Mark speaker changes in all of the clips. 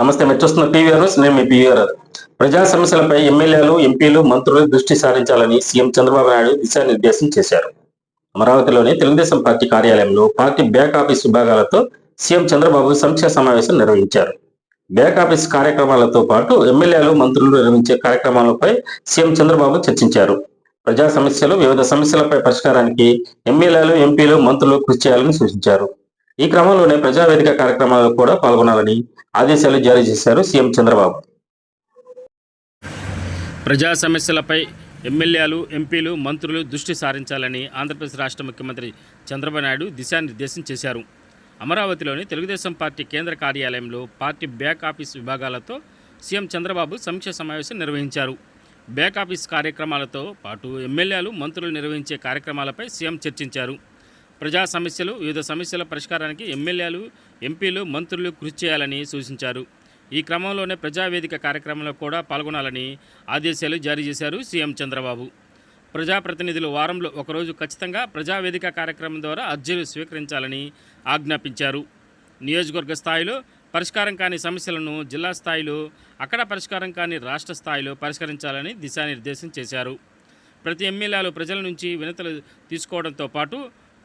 Speaker 1: నమస్తే మీరు చూస్తున్న పీవీఆర్ఎస్ నేను మీ పీవీఆర్ఎస్ ప్రజా సమస్యలపై ఎమ్మెల్యేలు ఎంపీలు మంత్రులు దృష్టి సారించాలని సీఎం చంద్రబాబు నాయుడు దిశానిర్దేశం చేశారు అమరావతిలోని తెలుగుదేశం పార్టీ కార్యాలయంలో పార్టీ బ్యాక్ ఆఫీస్ విభాగాలతో సీఎం చంద్రబాబు సమీక్ష సమావేశం నిర్వహించారు బ్యాక్ ఆఫీస్ కార్యక్రమాలతో పాటు ఎమ్మెల్యేలు మంత్రులు నిర్వహించే కార్యక్రమాలపై సీఎం చంద్రబాబు చర్చించారు ప్రజా సమస్యలు వివిధ సమస్యలపై పరిష్కారానికి ఎమ్మెల్యేలు ఎంపీలు మంత్రులు కృషి చేయాలని సూచించారు ఈ క్రమంలోనే ప్రజావేదిక కార్యక్రమాలు కూడా పాల్గొనాలని ఆదేశాలు జారీ చేశారు సీఎం చంద్రబాబు
Speaker 2: ప్రజా సమస్యలపై ఎమ్మెల్యేలు ఎంపీలు మంత్రులు దృష్టి సారించాలని ఆంధ్రప్రదేశ్ రాష్ట్ర ముఖ్యమంత్రి చంద్రబాబు నాయుడు దిశానిర్దేశం చేశారు అమరావతిలోని తెలుగుదేశం పార్టీ కేంద్ర కార్యాలయంలో పార్టీ బ్యాక్ ఆఫీస్ విభాగాలతో సీఎం చంద్రబాబు సమీక్ష సమావేశం నిర్వహించారు బ్యాక్ ఆఫీస్ కార్యక్రమాలతో పాటు ఎమ్మెల్యేలు మంత్రులు నిర్వహించే కార్యక్రమాలపై సీఎం చర్చించారు ప్రజా సమస్యలు వివిధ సమస్యల పరిష్కారానికి ఎమ్మెల్యేలు ఎంపీలు మంత్రులు కృషి చేయాలని సూచించారు ఈ క్రమంలోనే ప్రజావేదిక కార్యక్రమంలో కూడా పాల్గొనాలని ఆదేశాలు జారీ చేశారు సీఎం చంద్రబాబు ప్రజాప్రతినిధులు వారంలో ఒకరోజు ఖచ్చితంగా ప్రజావేదిక కార్యక్రమం ద్వారా అర్జీలు స్వీకరించాలని ఆజ్ఞాపించారు నియోజకవర్గ స్థాయిలో పరిష్కారం కాని సమస్యలను జిల్లా స్థాయిలో అక్కడ పరిష్కారం కాని రాష్ట్ర స్థాయిలో పరిష్కరించాలని దిశానిర్దేశం చేశారు ప్రతి ఎమ్మెల్యేలు ప్రజల నుంచి వినతులు తీసుకోవడంతో పాటు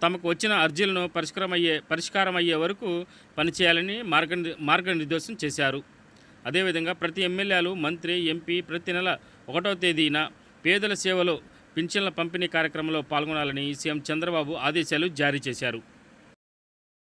Speaker 2: తమకు వచ్చిన అర్జీలను పరిష్కారమయ్యే పరిష్కారం అయ్యే వరకు పనిచేయాలని మార్గ మార్గనిర్దేశం చేశారు అదేవిధంగా ప్రతి ఎమ్మెల్యేలు మంత్రి ఎంపీ ప్రతి నెల ఒకటో తేదీన పేదల సేవలో పింఛన్ల పంపిణీ కార్యక్రమంలో పాల్గొనాలని సీఎం చంద్రబాబు ఆదేశాలు జారీ చేశారు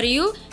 Speaker 3: మరియు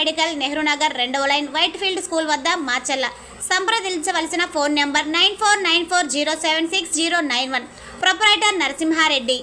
Speaker 3: మెడికల్ నెహ్రూ నగర్ రెండవ లైన్ ఫీల్డ్ స్కూల్ వద్ద మాచల్ల సంప్రదించవలసిన phone number nine four nine four zero seven six zero nine one proprietor Narasimha Reddy